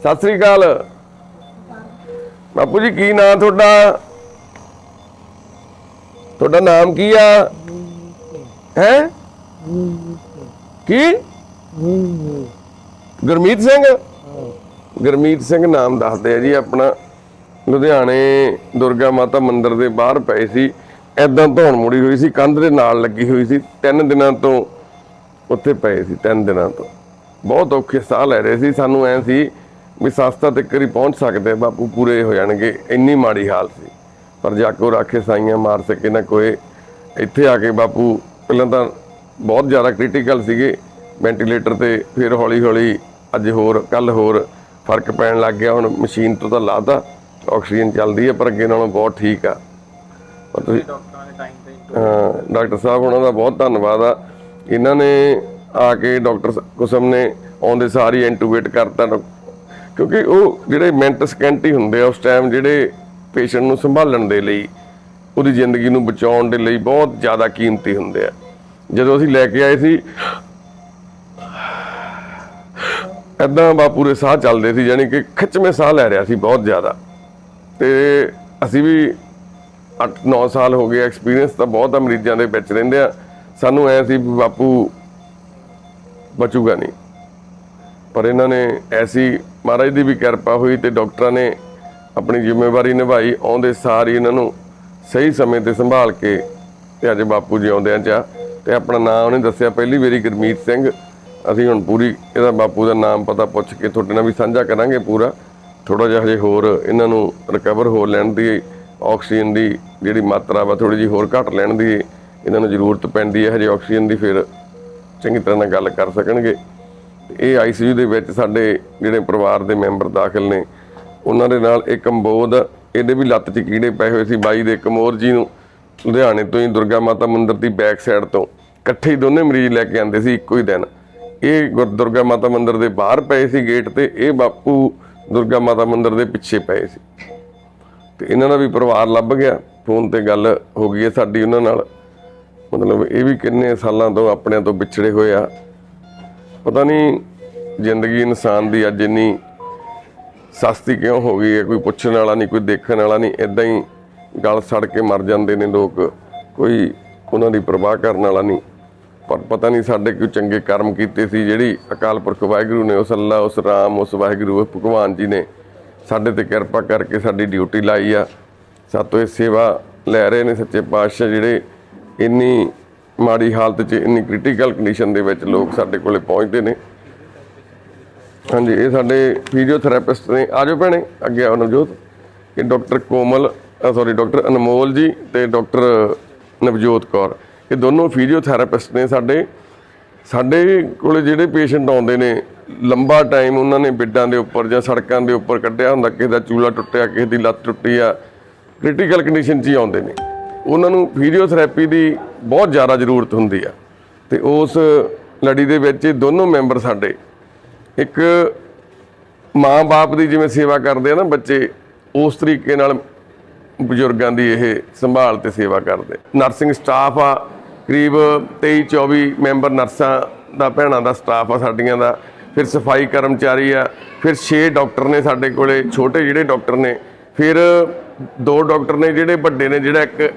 ਸਤਿ ਸ੍ਰੀ ਅਕਾਲ। ਬਾਪੂ ਜੀ, ਕੀ ਨਾਂ ਤੁਹਾਡਾ? ਤੁਹਾਡਾ ਨਾਮ ਕੀ ਆ? ਹੈ? ਕੀ? ਗੁਰਮੀਤ ਸਿੰਘ? ਗੁਰਮੀਤ ਸਿੰਘ ਨਾਮ ਦੱਸਦੇ ਆ ਜੀ ਆਪਣਾ। ਲੁਧਿਆਣੇ ਦੁਰਗਾ ਮਾਤਾ ਮੰਦਿਰ ਦੇ ਬਾਹਰ ਪਏ ਸੀ। ਐਦਾਂ ਧੌਣ ਮੁੜੀ ਹੋਈ ਸੀ, ਕੰਧ ਦੇ ਨਾਲ ਲੱਗੀ ਹੋਈ ਸੀ। ਤਿੰਨ ਦਿਨਾਂ ਤੋਂ ਉੱਥੇ ਪਏ ਸੀ, ਤਿੰਨ ਦਿਨਾਂ ਤੋਂ। ਬਹੁਤ ਔਖੇ ਸਾਹ ਲੈ ਰਹੇ ਸੀ। ਸਾਨੂੰ ਐ ਸੀ ਵੀ ਸਸਤਾ ਤੱਕ ਹੀ ਪਹੁੰਚ ਸਕਦੇ ਬਾਪੂ ਪੂਰੇ ਹੋ ਜਾਣਗੇ ਇੰਨੀ ਮਾੜੀ ਹਾਲ ਸੀ। ਪਰ ਜਾ ਕੇ ਰਾਖੇ ਸਾਈਆਂ ਮਾਰ ਸਕੇ ਨਾ ਕੋਈ। ਇੱਥੇ ਆ ਕੇ ਬਾਪੂ ਪਹਿਲਾਂ ਤਾਂ ਬਹੁਤ ਜ਼ਿਆਦਾ ਕ੍ਰਿਟੀਕਲ ਸੀਗੇ। ਵੈਂਟੀਲੇਟਰ ਤੇ ਫਿਰ ਹੌਲੀ ਹੌਲੀ ਅੱਜ ਹੋਰ ਕੱਲ ਹੋਰ ਫ਼ਰਕ ਪੈਣ ਲੱਗ ਗਿਆ। ਹੁਣ ਮਸ਼ੀਨ ਤੋਂ ਤਾਂ ਲਾਤਾ ਆਕਸੀਜਨ ਚੱਲਦੀ ਹੈ ਪਰ ਅੱਗੇ ਨਾਲੋਂ ਬਹੁਤ ਠੀਕ ਆ। ਪਰ ਤੁਸੀਂ ਡਾਕਟਰਾਂ ਤੇ ਸਾਹਿਬ ਉਹਨਾਂ ਦਾ ਬਹੁਤ ਧੰਨਵਾਦ ਆ। ਇਹਨਾਂ ਨੇ ਆ ਕੇ ਡਾਕਟਰ ਕੁਸਮ ਨੇ ਆਉਂਦੇ ਸਾਰੀ ਇੰਟੂਬੇਟ ਕਰਤਾ ਕਿਉਂਕਿ ਉਹ ਜਿਹੜੇ ਮਿੰਟ ਸਕਿੰਟ ਹੀ ਹੁੰਦੇ ਆ, ਉਸ ਟਾਈਮ ਜਿਹੜੇ ਪੇਸ਼ੈਂਟ ਨੂੰ ਸੰਭਾਲਣ ਦੇ ਲਈ, ਉਹਦੀ ਜ਼ਿੰਦਗੀ ਨੂੰ ਬਚਾਉਣ ਦੇ ਲਈ ਬਹੁਤ ਜ਼ਿਆਦਾ ਕੀਮਤੀ ਹੁੰਦੇ ਆ। ਜਦੋਂ ਅਸੀਂ ਲੈ ਕੇ ਆਏ ਸੀ ਐਦਾਂ ਬਾਪੂ ਦੇ ਸਾਹ ਚੱਲਦੇ ਸੀ, ਯਾਨੀ ਕਿ ਖਿੱਚਵੇਂ ਸਾਹ ਲੈ ਰਿਹਾ ਸੀ ਬਹੁਤ ਜ਼ਿਆਦਾ। ਤੇ ਅਸੀਂ ਵੀ 8-9 ਸਾਲ ਹੋ ਗਏ ਐਕਸਪੀਰੀਅੰਸ ਤਾਂ ਬਹੁਤ ਆ ਮਰੀਜ਼ਾਂ ਦੇ ਵਿੱਚ ਰਹਿੰਦੇ ਆ। ਸਾਨੂੰ ਐ ਸੀ ਵੀ ਬਾਪੂ ਬਚੂਗਾ ਨਹੀਂ। ਪਰ ਇਹਨਾਂ ਨੇ ਐਸੀ ਮਹਾਰਾਜ ਦੀ ਵੀ ਕਿਰਪਾ ਹੋਈ ਤੇ ਡਾਕਟਰਾਂ ਨੇ ਆਪਣੀ ਜ਼ਿੰਮੇਵਾਰੀ ਨਿਭਾਈ, ਆਉਂਦੇ ਸਾਰ ਹੀ ਇਹਨਾਂ ਨੂੰ ਸਹੀ ਸਮੇਂ ਤੇ ਸੰਭਾਲ ਕੇ ਤੇ ਅੱਜ ਬਾਪੂ ਜੀ ਆਉਂਦੇ ਆ ਚਾ ਤੇ ਆਪਣਾ ਨਾਮ ਉਹਨੇ ਦੱਸਿਆ, ਪਹਿਲੀ ਵਾਰੀ ਗੁਰਮੀਤ ਸਿੰਘ। ਅਸੀਂ ਹੁਣ ਪੂਰੀ ਇਹਦਾ ਬਾਪੂ ਦਾ ਨਾਮ ਪਤਾ ਪੁੱਛ ਕੇ ਤੁਹਾਡੇ ਨਾਲ ਵੀ ਸਾਂਝਾ ਕਰਾਂਗੇ ਪੂਰਾ। ਥੋੜਾ ਜਿਹਾ ਹਜੇ ਹੋਰ ਇਹਨਾਂ ਨੂੰ ਰਿਕਵਰ ਹੋ ਲੈਣ ਦੀ, ਆਕਸੀਜਨ ਦੀ ਜਿਹੜੀ ਮਾਤਰਾ ਵਾ ਥੋੜੀ ਜਿਹੀ ਹੋਰ ਘਟ ਲੈਣ ਦੀ ਇਹਨਾਂ ਨੂੰ ਜ਼ਰੂਰਤ ਪੈਂਦੀ ਹੈ, ਹਜੇ ਆਕਸੀਜਨ ਦੀ ਫਿਰ ਚੰਗੀ ਤਰ੍ਹਾਂ ਨਾਲ ਗੱਲ ਕਰ ਸਕਣਗੇ। ਇਹ ਆਈਸੀਯੂ ਦੇ ਵਿੱਚ ਸਾਡੇ ਜਿਹੜੇ ਪਰਿਵਾਰ ਦੇ ਮੈਂਬਰ ਦਾਖਲ ਨੇ, ਉਹਨਾਂ ਦੇ ਨਾਲ ਇੱਕ ਕੰਬੋਧ ਇਹਦੇ ਵੀ ਲੱਤ 'ਚ ਕੀੜੇ ਪਏ ਹੋਏ ਸੀ, ਬਾਈ ਦੇ ਕਮੋਰ ਜੀ ਨੂੰ ਲੁਧਿਆਣੇ ਤੋਂ ਹੀ ਦੁਰਗਾ ਮਾਤਾ ਮੰਦਿਰ ਦੀ ਬੈਕ ਸਾਈਡ ਤੋਂ ਇਕੱਠੇ ਹੀ ਦੋਨੇ ਮਰੀਜ਼ ਲੈ ਕੇ ਆਂਦੇ ਸੀ ਇੱਕੋ ਹੀ ਦਿਨ। ਇਹ ਗੁਰ- ਦੁਰਗਾ ਮਾਤਾ ਮੰਦਿਰ ਦੇ ਬਾਹਰ ਪਏ ਸੀ ਗੇਟ ਤੇ, ਇਹ ਬਾਪੂ ਦੁਰਗਾ ਮਾਤਾ ਮੰਦਿਰ ਦੇ ਪਿੱਛੇ ਪਏ ਸੀ। ਤੇ ਇਹਨਾਂ ਦਾ ਵੀ ਪਰਿਵਾਰ ਲੱਭ ਗਿਆ, ਫੋਨ ਤੇ ਗੱਲ ਹੋ ਗਈ ਹੈ ਸਾਡੀ ਉਹਨਾਂ ਨਾਲ। ਮਤਲਬ ਇਹ ਵੀ ਕਿੰਨੇ ਸਾਲਾਂ ਤੋਂ ਆਪਣਿਆਂ ਤੋਂ ਵਿਛੜੇ ਹੋਏ ਆ। ਪਤਾ ਨਹੀਂ ਜ਼ਿੰਦਗੀ ਇਨਸਾਨ ਦੀ ਅੱਜ ਇੰਨੀ ਸਸਤੀ ਕਿਉਂ ਹੋ ਗਈ ਹੈ? ਕੋਈ ਪੁੱਛਣ ਵਾਲਾ ਨਹੀਂ ਕੋਈ ਦੇਖਣ ਵਾਲਾ ਨਹੀਂ ਇਦਾਂ ਹੀ ਗਲ ਸੜ ਕੇ ਮਰ ਜਾਂਦੇ ਨੇ ਲੋਕ। ਕੋਈ ਉਹਨਾਂ ਦੀ ਪਰਵਾਹ ਕਰਨ ਵਾਲਾ ਨਹੀਂ ਪਰ ਪਤਾ ਨਹੀਂ ਸਾਡੇ ਕੋਈ ਚੰਗੇ ਕਰਮ ਕੀਤੇ ਸੀ, ਜਿਹੜੀ ਅਕਾਲ ਪੁਰਖ ਵਾਹਿਗੁਰੂ ਨੇ, ਉਸ ਅੱਲਾ, ਉਸ ਰਾਮ, ਉਸ ਵਾਹਿਗੁਰੂ, ਉਸ ਭਗਵਾਨ ਜੀ ਨੇ ਸਾਡੇ ਤੇ ਕਿਰਪਾ ਕਰਕੇ ਸਾਡੀ ਡਿਊਟੀ ਲਾਈ ਆ। ਸਾਤੋਂ ਇਹ ਸੇਵਾ ਲੈ ਰਹੇ ਨੇ ਸੱਚੇ ਪਾਤਸ਼ਾਹ ਜਿਹੜੇ ਇੰਨੀ ਮਾੜੀ ਹਾਲਤ 'ਚ ਇੰਨੀ ਕ੍ਰਿਟੀਕਲ ਕੰਡੀਸ਼ਨ ਦੇ ਵਿੱਚ ਲੋਕ ਸਾਡੇ ਕੋਲੇ ਪਹੁੰਚਦੇ ਨੇ। ਹਾਂਜੀ, ਇਹ ਸਾਡੇ ਫਿਜ਼ੀਓਥੈਰੇਪਿਸਟ ਨੇ। ਆਜੋ ਭੈਣੇ, ਅੱਗੇ ਆਓ ਨਵਜੋਤ। ਇਹ doctor Komal sorry doctor Anmol ji ਤੇ ਡਾਕਟਰ ਨਵਜੋਤ ਕੌਰ। ਇਹ ਦੋਨੋਂ ਫਿਜ਼ੀਓਥੈਰੇਪਿਸਟ ਨੇ ਸਾਡੇ। ਸਾਡੇ ਕੋਲੇ ਜਿਹੜੇ ਪੇਸ਼ੈਂਟ ਆਉਂਦੇ ਨੇ, ਲੰਬਾ ਟਾਈਮ ਉਹਨਾਂ ਨੇ ਬਿੱਡਾਂ ਦੇ ਉੱਪਰ ਜਾਂ ਸੜਕਾਂ ਦੇ ਉੱਪਰ ਕੱਢਿਆ ਹੁੰਦਾ, ਕਿਸੇ ਦਾ ਚੂਲਾ ਟੁੱਟਿਆ, ਕਿਸੇ ਦੀ ਲੱਤ ਟੁੱਟੀ ਆ। ਕ੍ਰਿਟੀਕਲ ਕੰਡੀਸ਼ਨ 'ਚ ਹੀ ਆਉਂਦੇ ਨੇ। ਉਹਨਾਂ ਨੂੰ ਫਿਜ਼ੀਓਥੈਰੇਪੀ ਦੀ ਬਹੁਤ ਜ਼ਿਆਦਾ ਜ਼ਰੂਰਤ ਹੁੰਦੀ ਆ। ਤੇ ਉਸ ਲੜੀ ਦੇ ਵਿੱਚ ਦੋਨੋਂ ਮੈਂਬਰ ਸਾਡੇ, ਇੱਕ ਮਾਂ-ਬਾਪ ਦੀ ਜਿਵੇਂ ਸੇਵਾ ਕਰਦੇ ਆ ਨਾ ਬੱਚੇ, ਉਸ ਤਰੀਕੇ ਨਾਲ ਬਜ਼ੁਰਗਾਂ ਦੀ ਇਹ ਸੰਭਾਲ ਤੇ ਸੇਵਾ ਕਰਦੇ। ਨਰਸਿੰਗ ਸਟਾਫ ਆ, ਕਰੀਬ 23-24 ਮੈਂਬਰ ਨਰਸਾਂ ਦਾ ਭੈਣਾਂ ਦਾ ਸਟਾਫ ਆ ਸਾਡੀਆਂ ਦਾ। ਫਿਰ ਸਫ਼ਾਈ ਕਰਮਚਾਰੀ ਆ, ਫਿਰ 6 ਡਾਕਟਰ ਨੇ ਸਾਡੇ ਕੋਲੇ, ਛੋਟੇ ਜਿਹੜੇ ਡਾਕਟਰ ਨੇ। ਫਿਰ ਦੋ ਡਾਕਟਰ ਨੇ ਜਿਹੜੇ ਵੱਡੇ ਨੇ, ਜਿਹੜਾ ਇੱਕ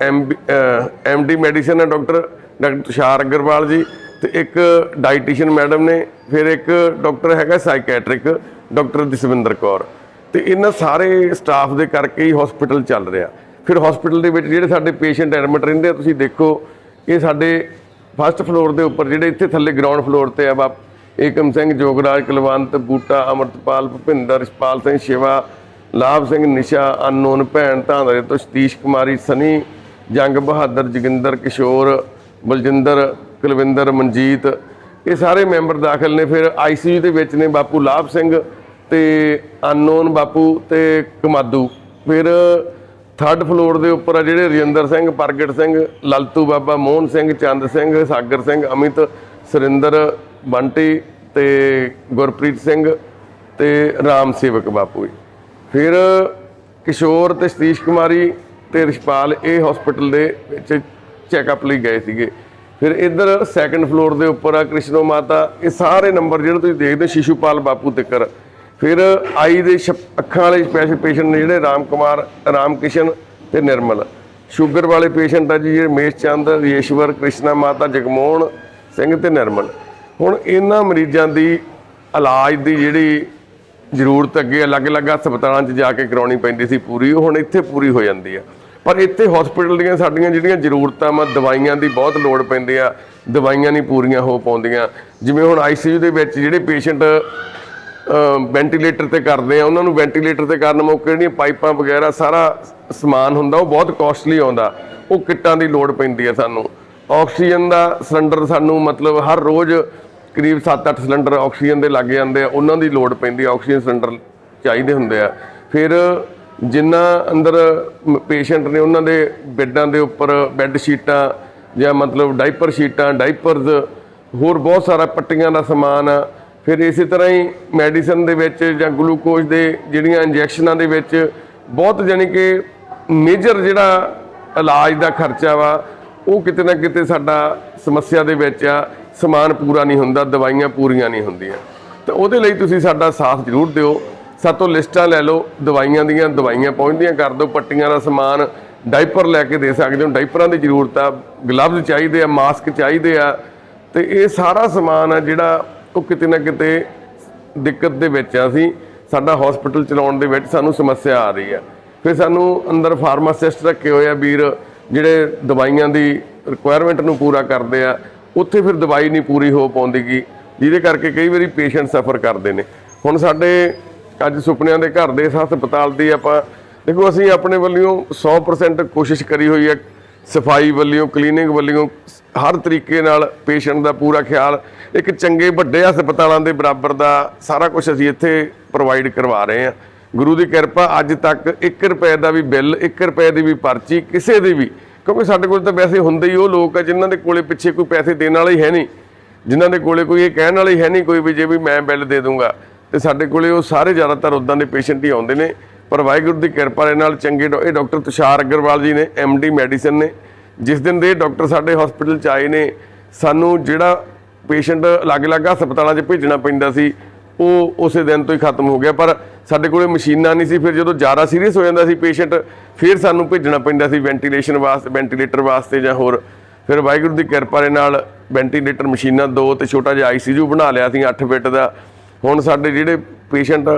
ਐਮਡੀ ਮੈਡੀਸਨ ਹੈ ਡਾਕਟਰ ਡਾਕਟਰ ਤੁਸ਼ਾਰ ਅਗਰਵਾਲ ਜੀ ਤੇ ਇੱਕ ਡਾਈਟੀਸ਼ੀਅਨ ਮੈਡਮ ਨੇ, ਫਿਰ ਇੱਕ ਡਾਕਟਰ ਹੈਗਾ ਸਾਈਕੈਟ੍ਰਿਕ ਡਾਕਟਰ ਜਸਵਿੰਦਰ ਕੌਰ। ਤੇ ਇਹਨਾਂ ਸਾਰੇ ਸਟਾਫ ਦੇ ਕਰਕੇ ਹੀ ਹਸਪੀਟਲ ਚੱਲ ਰਿਹਾ। ਫਿਰ ਹਸਪੀਟਲ ਦੇ ਵਿੱਚ ਜਿਹੜੇ ਸਾਡੇ ਪੇਸ਼ੈਂਟ ਐਡਮਿਟ ਰਹਿੰਦੇ ਆ, ਤੁਸੀਂ ਦੇਖੋ, ਇਹ ਸਾਡੇ ਫਸਟ ਫਲੋਰ ਦੇ ਉੱਪਰ, ਜਿਹੜੇ ਇੱਥੇ ਥੱਲੇ ਗਰਾਊਂਡ ਫਲੋਰ ਤੇ ਆ ਬਾਪ, ਏਕਮ ਸਿੰਘ, ਜੋਗਰਾਜ, ਕੁਲਵੰਤ, ਬੂਟਾ, ਅਮਰਤਪਾਲ, ਭੁਪਿੰਦਰ, ਇਸ਼ਪਾਲ ਸਿੰਘ, ਸ਼ਿਵਾ, ਲਾਭ ਸਿੰਘ, ਨਿਸ਼ਾ, ਅਨਨੋਨ ਭੈਣ, ਧਾਂਦਰੇ ਤੋਂ ਸਤੀਸ਼ ਕੁਮਾਰੀ, ਸਨੀ ਜੰਗ ਬਹਾਦਰ, ਜੋਗਿੰਦਰ ਕਿਸ਼ੋਰ, ਬਲਜਿੰਦਰ, ਕੁਲਵਿੰਦਰ, ਮਨਜੀਤ, ਇਹ ਸਾਰੇ ਮੈਂਬਰ ਦਾਖਲ ਨੇ। ਫਿਰ ਆਈਸੀਯੂ ਦੇ ਵਿੱਚ ਨੇ ਬਾਪੂ ਲਾਭ ਸਿੰਘ ਤੇ ਅਨਨੋਨ ਬਾਪੂ ਤੇ ਕਮਾਦੂ। ਫਿਰ ਥਰਡ ਫਲੋਰ ਦੇ ਉੱਪਰ ਆ ਜਿਹੜੇ ਰਜਿੰਦਰ ਸਿੰਘ, ਪ੍ਰਗਟ ਸਿੰਘ, ਲਲਤੂ ਬਾਬਾ, ਮੋਹਨ ਸਿੰਘ, ਚੰਦ ਸਿੰਘ, ਸਾਗਰ ਸਿੰਘ, ਅਮਿਤ, ਸੁਰਿੰਦਰ ਬੰਟੀ ਤੇ ਗੁਰਪ੍ਰੀਤ ਸਿੰਘ ਤੇ ਰਾਮ ਸੇਵਕ ਬਾਪੂ ਜੀ। ਫਿਰ ਕਿਸ਼ੋਰ ਤੇ ਸਤੀਸ਼ ਕੁਮਾਰੀ ਤੇ ਰਿਸ਼ਪਾਲ ਇਹ ਹਸਪੀਟਲ ਦੇ ਵਿੱਚ ਚੈੱਕਅਪ ਲਈ ਗਏ ਸੀਗੇ। ਫਿਰ ਇੱਧਰ ਸੈਕੰਡ ਫਲੋਰ ਦੇ ਉੱਪਰ ਆ ਕ੍ਰਿਸ਼ਨੋ ਮਾਤਾ ਇਹ ਸਾਰੇ ਨੰਬਰ ਜਿਹੜੇ ਤੁਸੀਂ ਦੇਖਦੇ ਹੋ, ਸ਼ਿਸ਼ੂਪਾਲ ਬਾਪੂ ਤਿੱਕਰ। ਫਿਰ ਆਈ ਦੇ ਛਪ- ਅੱਖਾਂ ਵਾਲੇ ਸਪੈਸ਼ਲ ਪੇਸ਼ੈਂਟ ਨੇ ਜਿਹੜੇ ਰਾਮ ਕੁਮਾਰ ਰਾਮ ਕਿਸ਼ਨ ਤੇ ਨਿਰਮਲ। ਸ਼ੂਗਰ ਵਾਲੇ ਪੇਸ਼ੈਂਟ ਆ ਜੀ ਜਿਹੜੇ ਮੇਸ਼ ਚੰਦ ਯੇਸ਼ਵਰ ਕ੍ਰਿਸ਼ਨਾ ਮਾਤਾ ਜਗਮੋਹਨ ਸਿੰਘ ਤੇ ਨਿਰਮਲ। ਹੁਣ ਇਹਨਾਂ ਮਰੀਜ਼ਾਂ ਦੀ ਇਲਾਜ ਦੀ ਜਿਹੜੀ ਜ਼ਰੂਰਤ ਅੱਗੇ ਅਲੱਗ-ਅਲੱਗ ਹਸਪਤਾਲਾਂ 'ਚ ਜਾ ਕੇ ਕਰਾਉਣੀ ਪੈਂਦੀ ਸੀ ਪੂਰੀ ਹੁਣ ਇੱਥੇ ਪੂਰੀ ਹੋ ਜਾਂਦੀ ਆ। ਪਰ ਇੱਥੇ ਹਸਪੀਟਲ ਦੀਆਂ ਸਾਡੀਆਂ ਜਿਹੜੀਆਂ ਜ਼ਰੂਰਤਾਂ ਵਾ, ਦਵਾਈਆਂ ਦੀ ਬਹੁਤ ਲੋੜ ਪੈਂਦੀ ਆ, ਦਵਾਈਆਂ ਨਹੀਂ ਪੂਰੀਆਂ ਹੋ ਪਾਉਂਦੀਆਂ। ਜਿਵੇਂ ਹੁਣ ਆਈਸੀਯੂ ਦੇ ਵਿੱਚ ਜਿਹੜੇ ਪੇਸ਼ੈਂਟ ਵੈਂਟੀਲੇਟਰ ਤੇ ਕਰਦੇ ਆ, ਉਹਨਾਂ ਨੂੰ ਵੈਂਟੀਲੇਟਰ ਤੇ ਕਰਨ ਮੌਕੇ ਜਿਹੜੀਆਂ ਪਾਈਪਾਂ ਵਗੈਰਾ, ਸਾਰਾ ਸਮਾਨ ਹੁੰਦਾ, ਉਹ ਬਹੁਤ ਕਾਸਟਲੀ ਆਉਂਦਾ। ਉਹ ਕਿੱਟਾਂ ਦੀ ਲੋੜ ਪੈਂਦੀ ਆ ਸਾਨੂੰ। ਆਕਸੀਜਨ ਦਾ ਸਿਲੰਡਰ ਸਾਨੂੰ ਮਤਲਬ ਹਰ ਰੋਜ਼ ਕਰੀਬ 7-8 ਸਿਲੰਡਰ ਆਕਸੀਜਨ ਦੇ ਲੱਗ ਜਾਂਦੇ ਆ, ਉਹਨਾਂ ਦੀ ਲੋੜ ਪੈਂਦੀ ਆ, ਆਕਸੀਜਨ ਸਿਲੰਡਰ ਚਾਹੀਦੇ ਹੁੰਦੇ ਆ। ਫਿਰ ਜਿੰਨਾ ਅੰਦਰ ਪੇਸ਼ੈਂਟ ਨੇ ਉਹਨਾਂ ਦੇ ਬੈੱਡਾਂ ਦੇ ਉੱਪਰ ਬੈੱਡ ਸ਼ੀਟਾਂ ਜਾਂ ਮਤਲਬ ਡਾਈਪਰ ਸ਼ੀਟਾਂ ਡਾਈਪਰਸ ਹੋਰ ਬਹੁਤ ਸਾਰਾ ਪੱਟੀਆਂ ਦਾ ਸਮਾਨ ਆ। ਫਿਰ ਇਸੇ ਤਰ੍ਹਾਂ ਹੀ ਮੈਡੀਸਨ ਦੇ ਵਿੱਚ ਜਾਂ ਗਲੂਕੋਜ਼ ਦੇ ਜਿਹੜੀਆਂ ਇੰਜੈਕਸ਼ਨਾਂ ਦੇ ਵਿੱਚ ਬਹੁਤ ਜਾਣੀ ਕਿ ਮੇਜਰ ਜਿਹੜਾ ਇਲਾਜ ਦਾ ਖਰਚਾ ਵਾ, ਉਹ ਕਿਤੇ ਨਾ ਕਿਤੇ ਸਾਡਾ ਸਮੱਸਿਆ ਦੇ ਵਿੱਚ ਆ। ਸਮਾਨ ਪੂਰਾ ਨਹੀਂ ਹੁੰਦਾ, ਦਵਾਈਆਂ ਪੂਰੀਆਂ ਨਹੀਂ ਹੁੰਦੀਆਂ। ਤਾਂ ਉਹਦੇ ਲਈ ਤੁਸੀਂ ਸਾਡਾ ਸਾਥ ਜ਼ਰੂਰ ਦਿਓ। ਸਾਤੋਂ ਲਿਸਟਾਂ ਲੈ ਲਓ, ਦਵਾਈਆਂ ਦੀਆਂ, ਦਵਾਈਆਂ ਪਹੁੰਚਦੀਆਂ, ਕਰ ਦਿਓ, ਪੱਟੀਆਂ ਦਾ ਸਮਾਨ ਡਾਈਪਰ ਲੈ ਕੇ ਦੇ ਸਕਦੇ ਹੋ। ਡਾਈਪਰਾਂ ਦੀ ਜ਼ਰੂਰਤ ਆ, ਗਲਵਜ਼ ਚਾਹੀਦੇ ਆ, ਮਾਸਕ ਚਾਹੀਦੇ ਆ। ਤੇ ਇਹ ਸਾਰਾ ਸਮਾਨ ਆ ਜਿਹੜਾ ਉਹ ਕਿਤੇ ਨਾ ਕਿਤੇ ਦਿੱਕਤ ਦੇ ਵਿੱਚ ਆ ਅਸੀਂ ਸਾਡਾ ਹਸਪੀਟਲ ਚਲਾਉਣ ਦੇ ਵਿੱਚ ਸਾਨੂੰ ਸਮੱਸਿਆ ਆ ਰਹੀ ਆ। ਫਿਰ ਸਾਨੂੰ ਅੰਦਰ ਫਾਰਮਾਸਿਸਟ ਰੱਖੇ ਹੋਏ ਆ ਵੀਰ, ਜਿਹੜੇ ਦਵਾਈਆਂ ਦੀ ਰਿਕੁਆਇਰਮੈਂਟ ਨੂੰ ਪੂਰਾ ਕਰਦੇ ਆ। ਉੱਥੇ ਫਿਰ ਦਵਾਈ ਨਹੀਂ ਪੂਰੀ ਹੋ ਪਾਉਂਦੀ ਗੀ, ਜਿਹਦੇ ਕਰਕੇ ਕਈ ਵਾਰੀ ਪੇਸ਼ੈਂਟ ਸਫਰ ਕਰਦੇ ਨੇ। ਹੁਣ ਸਾਡੇ ਅੱਜ ਸੁਪਨਿਆਂ ਦੇ ਘਰ ਦੇ ਹਸਪਤਾਲ ਦੀ ਆਪਾਂ, ਦੇਖੋ ਅਸੀਂ ਆਪਣੇ ਵੱਲੋਂ 100% ਕੋਸ਼ਿਸ਼ ਕਰੀ ਹੋਈ ਹੈ, ਸਫ਼ਾਈ ਵੱਲੋਂ, ਕਲੀਨਿੰਗ ਵੱਲੋਂ, ਹਰ ਤਰੀਕੇ ਨਾਲ ਪੇਸ਼ੈਂਟ ਦਾ ਪੂਰਾ ਖਿਆਲ, ਇੱਕ ਚੰਗੇ ਵੱਡੇ ਹਸਪਤਾਲਾਂ ਦੇ ਬਰਾਬਰ ਦਾ ਸਾਰਾ ਕੁਝ ਅਸੀਂ ਇੱਥੇ ਪ੍ਰੋਵਾਈਡ ਕਰਵਾ ਰਹੇ ਹਾਂ। ਗੁਰੂ ਦੀ ਕਿਰਪਾ, ਅੱਜ ਤੱਕ 1 ਰੁਪਏ ਦਾ ਵੀ ਬਿੱਲ 1 ਰੁਪਏ ਦੀ ਵੀ ਪਰਚੀ, ਕਿਸੇ ਦੀ ਵੀ ਕਿਉਂਕਿ ਸਾਡੇ ਕੋਲ ਤਾਂ ਵੈਸੇ ਹੁੰਦੇ ਹੀ, ਉਹ ਲੋਕ ਆ ਜਿਨ੍ਹਾਂ ਦੇ ਕੋਲੇ ਪਿੱਛੇ ਕੋਈ ਪੈਸੇ ਦੇਣ ਵਾਲਾ ਹੀ ਹੈ ਨਹੀਂ। ਜਿਨ੍ਹਾਂ ਦੇ ਕੋਲੇ ਕੋਈ ਇਹ ਕਹਿਣ ਵਾਲਾ ਹੀ ਹੈ ਨਹੀਂ, ਕੋਈ ਵੀ ਜੇ ਵੀ ਮੈਂ ਬਿੱਲ ਦੇ ਦੂੰਗਾ। ਤੇ ਸਾਡੇ ਕੋਲੇ ਉਹ ਸਾਰੇ ਜ਼ਿਆਦਾਤਰ ਉਦਾਂ ਦੇ ਪੇਸ਼ੈਂਟ ਹੀ ਆਉਂਦੇ ਨੇ। ਪਰ ਵਾਹਿਗੁਰੂ ਦੀ ਕਿਰਪਾ ਦੇ ਨਾਲ ਚੰਗੇ ਡਾਕ- ਇਹ ਡਾਕਟਰ ਤੁਸ਼ਾਰ ਅਗਰਵਾਲ ਜੀ ਨੇ ਡੀ ਮੈਡੀਸਨ ਨੇ, ਜਿਸ ਦਿਨ ਦੇ ਡਾਕਟਰ ਸਾਡੇ ਹਸਪੀਟਲ ਚ ਆਏ ਨੇ, ਸਾਨੂੰ ਜਿਹੜਾ ਪੇਸ਼ੈਂਟ ਅਲੱਗ-ਅਲੱਗ ਹਸਪਤਾਲਾਂ 'ਚ ਭੇਜਣਾ ਪੈਂਦਾ ਸੀ ਉਹ ਉਸੇ ਦਿਨ ਤੋਂ ਹੀ ਖਤਮ ਹੋ ਗਿਆ, ਪਰ ਸਾਡੇ ਕੋਲੇ ਮਸ਼ੀਨਾਂ ਨਹੀਂ ਸੀ, ਫਿਰ ਜਦੋਂ ਜ਼ਿਆਦਾ ਸੀਰੀਅਸ ਹੋ ਜਾਂਦਾ ਸੀ ਪੇਸ਼ੈਂਟ ਫਿਰ ਸਾਨੂੰ ਭੇਜਣਾ ਪੈਂਦਾ ਸੀ ਵੈਂਟੀਲੇਸ਼ਨ ਵਾਸਤੇ ਵੈਂਟੀਲੇਟਰ ਵਾਸਤੇ ਜਾਂ ਹੋਰ। ਫਿਰ ਵਾਹਿਗੁਰੂ ਦੀ ਕਿਰਪਾ ਦੇ ਨਾਲ ਵੈਂਟੀਲੇਟਰ ਮਸ਼ੀਨਾਂ ਦੋ ਤੇ ਛੋਟਾ ਜਿਹਾ ਆਈਸੀਯੂ ਬਣਾ ਲਿਆ ਸੀ 8 ਬੈੱਡ ਦਾ। ਹੁਣ ਸਾਡੇ ਜਿਹੜੇ ਪੇਸ਼ੈਂਟ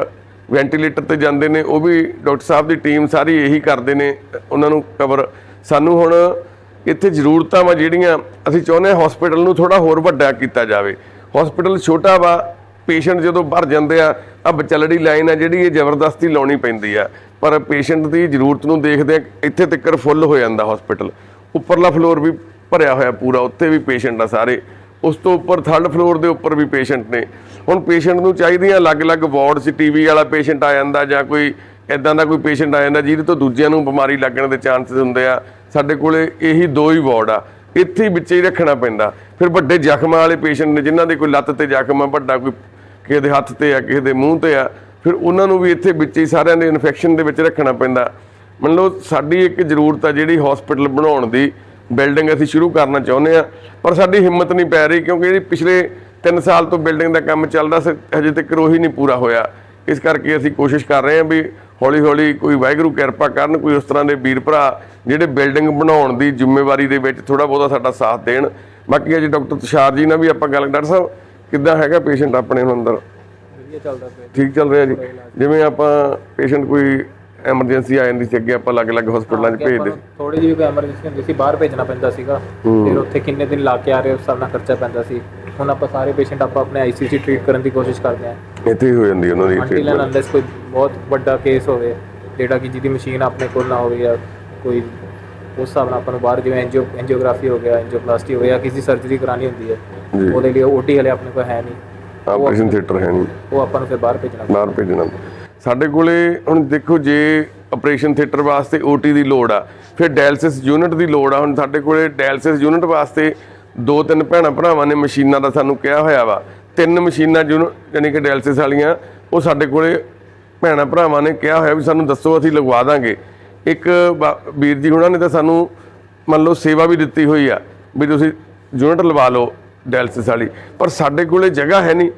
ਵੈਂਟੀਲੇਟਰ ਤੇ ਜਾਂਦੇ ਨੇ, ਉਹ ਵੀ ਡਾਕਟਰ ਸਾਹਿਬ ਦੀ ਟੀਮ ਸਾਰੀ ਇਹੀ ਕਰਦੇ ਨੇ, ਉਹਨਾਂ ਨੂੰ ਕਵਰ ਸਾਨੂੰ ਹੁਣ ਇੱਥੇ ਜ਼ਰੂਰਤਾਂ ਵਾ ਜਿਹੜੀਆਂ ਅਸੀਂ ਚਾਹੁੰਦੇ ਹਾਂ ਹਸਪੀਟਲ ਨੂੰ ਥੋੜਾ ਹੋਰ ਵੱਡਾ ਕੀਤਾ ਜਾਵੇ। ਹਸਪੀਟਲ ਛੋਟਾ ਵਾ ਪੇਸ਼ੈਂਟ ਜਦੋਂ ਭਰ ਜਾਂਦੇ ਆ ਆ ਵਿਚਲੜੀ ਲਾਈਨ ਆ ਜਿਹੜੀ ਇਹ ਜ਼ਬਰਦਸਤੀ ਲਾਉਣੀ ਪੈਂਦੀ ਆ। ਪਰ ਪੇਸ਼ੈਂਟ ਦੀ ਜ਼ਰੂਰਤ ਨੂੰ ਦੇਖਦੇ ਆ, ਇੱਥੇ ਤੱਕ ਫੁੱਲ ਹੋ ਜਾਂਦਾ ਹਸਪੀਟਲ ਉੱਪਰਲਾ ਫਲੋਰ ਵੀ ਭਰਿਆ ਹੋਇਆ ਪੂਰਾ, ਉੱਥੇ ਵੀ ਪੇਸ਼ੈਂਟ ਆ ਸਾਰੇ। ਉਸ ਤੋਂ ਉੱਪਰ ਥਰਡ ਫਲੋਰ ਦੇ ਉੱਪਰ ਵੀ ਪੇਸ਼ੈਂਟ ਨੇ। ਹੁਣ ਪੇਸ਼ੈਂਟ ਨੂੰ ਚਾਹੀਦੀਆਂ ਅਲੱਗ-ਅਲੱਗ ਵਾਰਡ 'ਚ ਟੀਵੀ ਵਾਲਾ ਪੇਸ਼ੈਂਟ ਆ ਜਾਂਦਾ ਜਾਂ ਕੋਈ ਇਦਾਂ ਦਾ ਕੋਈ ਪੇਸ਼ੈਂਟ ਆ ਜਾਂਦਾ ਜਿਹਦੇ ਤੋਂ ਦੂਜਿਆਂ ਨੂੰ ਬਿਮਾਰੀ ਲੱਗਣ ਦੇ ਚਾਂਸਸ ਹੁੰਦੇ ਆ। ਸਾਡੇ ਕੋਲੇ ਇਹੀ ਦੋ ਹੀ ਵਾਰਡ ਆ। ਇੱਥੇ ਵਿੱਚ ਹੀ ਰੱਖਣਾ ਪੈਂਦਾ। ਫਿਰ ਵੱਡੇ ਜ਼ਖਮਾਂ ਵਾਲੇ ਪੇਸ਼ੈਂਟ ਨੇ, ਜਿਨ੍ਹਾਂ ਦੇ ਕੋਈ ਲੱਤ ਤੇ ਜ਼ਖਮ ਆ, ਵੱਡਾ ਕੋਈ ਕਿਸੇ ਦੇ ਹੱਥ ਤੇ ਆ, ਕਿਸੇ ਦੇ ਮੂੰਹ ਤੇ ਆ, ਫਿਰ ਉਹਨਾਂ ਨੂੰ ਵੀ ਇੱਥੇ ਵਿੱਚ ਹੀ ਸਾਰਿਆਂ ਦੇ ਇਨਫੈਕਸ਼ਨ ਦੇ ਵਿੱਚ ਰੱਖਣਾ ਪੈਂਦਾ। ਮੰਨ ਲਓ, ਸਾਡੀ ਇੱਕ ਜ਼ਰੂਰਤ ਆ ਜਿਹੜੀ ਹਸਪੀਟਲ ਬਣਾਉਣ ਦੀ ਬਿਲਡਿੰਗ ਅਸੀਂ ਸ਼ੁਰੂ ਕਰਨਾ ਚਾਹੁੰਦੇ ਆ, ਪਰ ਸਾਡੀ ਹਿੰਮਤ ਨਹੀਂ ਪੈ ਰਹੀ ਕਿਉਂਕਿ ਜਿਹੜੀ ਪਿਛਲੇ 3 ਸਾਲ ਤੋਂ ਬਿਲਡਿੰਗ ਦਾ ਕੰਮ ਚੱਲਦਾ ਸੀ, ਹਜੇ ਤੱਕ ਉਹੀ ਨਹੀਂ ਪੂਰਾ ਹੋਇਆ। ਇਸ ਕਰਕੇ ਅਸੀਂ ਕੋਸ਼ਿਸ਼ ਕਰ ਰਹੇ ਹਾਂ ਵੀ ਹੌਲੀ ਹੌਲੀ ਕੋਈ ਵਾਹਿਗੁਰੂ ਕਿਰਪਾ ਕਰਨ ਕੋਈ ਉਸ ਤਰ੍ਹਾਂ ਦੇ ਵੀਰ ਭਰਾ ਜਿਹੜੇ ਬਿਲਡਿੰਗ ਬਣਾਉਣ ਦੀ ਜ਼ਿੰਮੇਵਾਰੀ ਦੇ ਵਿੱਚ ਥੋੜਾ ਬਹੁਤਾ ਸਾਡਾ ਸਾਥ ਦੇਣ। ਬਾਕੀ ਅੱਜ ਡਾਕਟਰ ਤੁਸ਼ਾਰ ਜੀ ਨਾਲ ਵੀ ਆਪਾਂ ਗੱਲ ਡਾਕਟਰ ਸਾਹਿਬ ਕਿੱਦਾਂ ਹੈਗਾ ਪੇਸ਼ੈਂਟ ਆਪਣੇ ਨੂੰ ਅੰਦਰ? ਵਧੀਆ ਚੱਲਦਾ ਠੀਕ ਚੱਲ ਰਿਹਾ ਜੀ। ਜਿਵੇਂ ਆਪਾਂ ਪੇਸ਼ੈਂਟ ਕੋਈ ਐਮਰਜੈਂਸੀ ਆ ਜਾਂਦੀ ਸੀ ਅੱਗੇ ਆਪਾਂ ਅਲੱਗ-ਅਲੱਗ ਹਸਪਤਾਲਾਂ 'ਚ ਭੇਜਦੇ। ਥੋੜੀ ਜਿਹੀ ਕੋਈ ਐਮਰਜੈਂਸੀ ਹੁੰਦੀ ਸੀ ਬਾਹਰ ਭੇਜਣਾ ਪੈਂਦਾ ਸੀਗਾ। ਫਿਰ ਉੱਥੇ ਕਿੰਨੇ ਦਿਨ ਲਾ ਕੇ ਆ ਰਹੇ ਉਸ ਹਿਸਾਬ ਨਾਲ ਖਰਚਾ ਪੈਂਦਾ ਸੀ। ਹੁਣ ਆਪਾਂ ਸਾਰੇ ਪੇਸ਼ੈਂਟ ਆਪਾਂ ਆਪਣੇ ਆਈਸੀਸੀ ਟ੍ਰੀਟ ਕਰਨ ਦੀ ਕੋਸ਼ਿਸ਼ ਕਰਦੇ ਹਾਂ। ਇੱਥੇ ਹੀ ਹੋ ਜਾਂਦੀ ਉਹਨਾਂ ਦੀ treatment। ਅਨਲੈਸ ਕੋਈ ਬਹੁਤ ਵੱਡਾ ਕੇਸ ਹੋਵੇ ਜਿਹੜਾ ਕਿ ਜਿਹਦੀ ਮਸ਼ੀਨ ਆਪਣੇ ਕੋਲ ਨਾ ਹੋਵੇ ਜਾਂ ਕੋਈ ਉਸ ਹਿਸਾਬ ਨਾਲ ਆਪਾਂ ਨੂੰ ਬਾਹਰ ਜਿਵੇਂ ਐਂਜੀਓ ਐਂਜੀਓਗ੍ਰਾਫੀ ਹੋ ਗਿਆ ਐਂਜੀਓਪਲਾਸਟੀ ਹੋ ਗਿਆ ਕਿਸੇ ਸਰਜਰੀ ਕਰਾਣੀ ਹੁੰਦੀ ਹੈ। ਉਹਦੇ ਲਈ ਓਟੀ ਹਲੇ ਆਪਣੇ ਕੋਲ ਹੈ ਨਹੀਂ। ਆਪਰੇਸ਼ਨ ਥੀਏਟਰ ਹੈ ਨਹੀਂ। ਉਹ ਆਪਾਂ ਨੂੰ ਫਿਰ ਬਾਹਰ ਭੇਜਣਾ। ਬਾਹਰ ਭੇਜਣਾ। ਸਾਡੇ ਕੋਲੇ ਹੁਣ ਦੇਖੋ ਜੇ ਆਪਰੇਸ਼ਨ ਥੀਏਟਰ ਵਾਸਤੇ ਓਟੀ ਦੀ ਲੋੜ ਆ, ਫਿਰ ਡਾਇਲਿਸਿਸ ਯੂਨਿਟ ਦੀ ਲੋੜ ਆ। ਹੁਣ ਸਾਡੇ ਕੋਲੇ ਡਾਇਲਿਸਿਸ ਯੂਨਿਟ ਵਾਸਤੇ ਦੋ ਤਿੰਨ ਭੈਣਾਂ ਭਰਾਵਾਂ ਨੇ ਮਸ਼ੀਨਾਂ ਦਾ ਸਾਨੂੰ ਕਿਹਾ ਹੋਇਆ ਵਾ। ਤਿੰਨ ਮਸ਼ੀਨਾਂ ਯੂਨਿਟ ਯਾਨੀ ਕਿ ਡਾਇਲਿਸਿਸ ਵਾਲੀਆਂ, ਉਹ ਸਾਡੇ ਕੋਲੇ ਭੈਣਾਂ ਭਰਾਵਾਂ ਨੇ ਕਿਹਾ ਹੋਇਆ ਵੀ ਸਾਨੂੰ ਦੱਸੋ, ਅਸੀਂ ਲਗਵਾ ਦਾਂਗੇ। ਇੱਕ ਬਾ- ਵੀਰ ਜੀ ਉਹਨਾਂ ਨੇ ਤਾਂ ਸਾਨੂੰ ਮੰਨ ਲਓ ਸੇਵਾ ਵੀ ਦਿੱਤੀ ਹੋਈ ਆ, ਵੀ ਤੁਸੀਂ ਯੂਨਿਟ ਲਵਾ ਲਓ ਡਾਇਲਿਸਿਸ ਵਾਲੀ। ਪਰ ਸਾਡੇ ਕੋਲੇ ਜਗ੍ਹਾ ਹੈ ਨਹੀਂ।